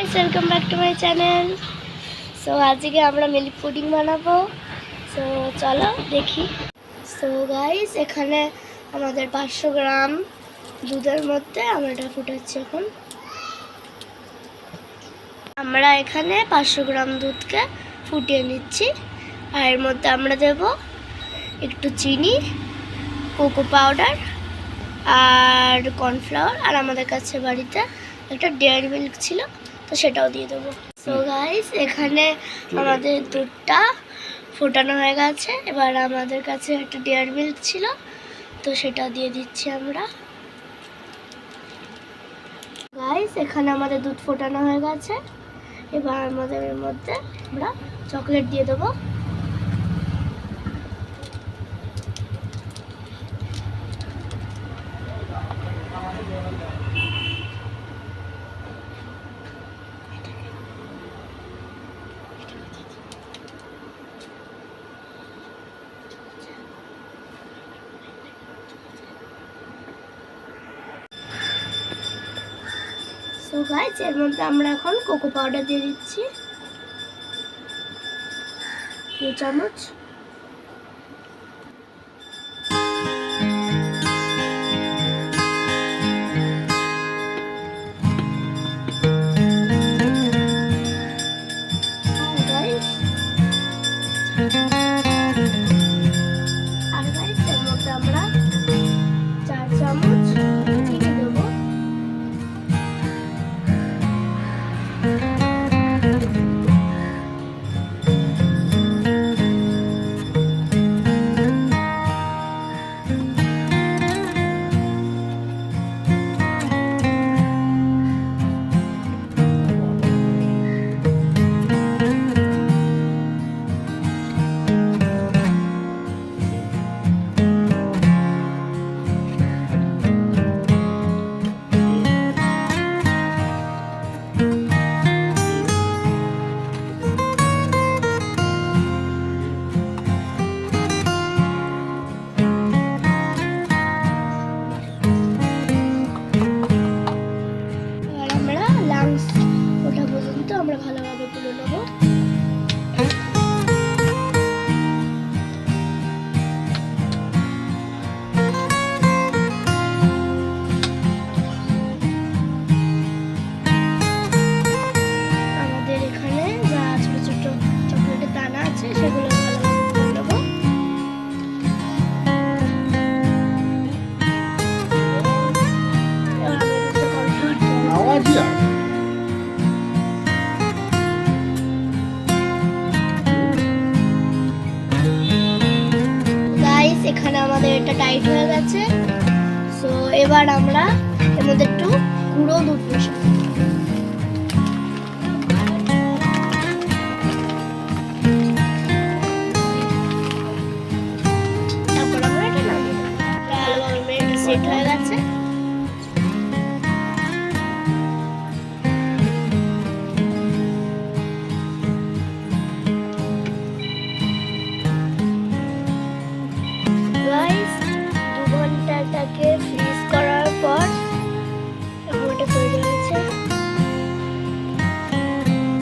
Guys welcome back to my channel so আজকে আমরা milk pudding বানাবো। সো চলো দেখি। সো গাইস এখানে আমাদের পাঁচশো গ্রাম দুধের মধ্যে আমরা এটা ফুটাচ্ছি এখন। আমরা এখানে পাঁচশো গ্রাম দুধকে ফুটিয়ে নিচ্ছি। আর এর মধ্যে আমরা দেব একটু চিনি কোকো পাউডার আর কর্নফ্লাওয়ার আর আমাদের কাছে বাড়িতে একটা ডেয়ারি মিল্ক ছিল। তো সেটাও দিয়ে দেবো। সো গাইস এখানে আমাদের দুধটা ফোটানো হয়ে গেছে। এবার আমাদের কাছে একটা ডেয়ার মিল্ক ছিল, তো সেটা দিয়ে দিচ্ছি আমরা। গাইস এখানে আমাদের দুধ ফোটানো হয়ে গেছে। এবার আমাদের এর মধ্যে আমরা চকলেট দিয়ে দেবো। সো গাইজ এর মধ্যে আমরা এখন কোকো পাউডার দিয়ে দিচ্ছি। দু চামচ। আমরা ভালোভাবে তুলে নেব। আমাদের এখানে আমাদের এটা টাইট হয়ে গেছে। সো এবার আমরা এর মধ্যে একটু গুঁড়ো দুধ মেশাবো সেট হয়ে গেছে।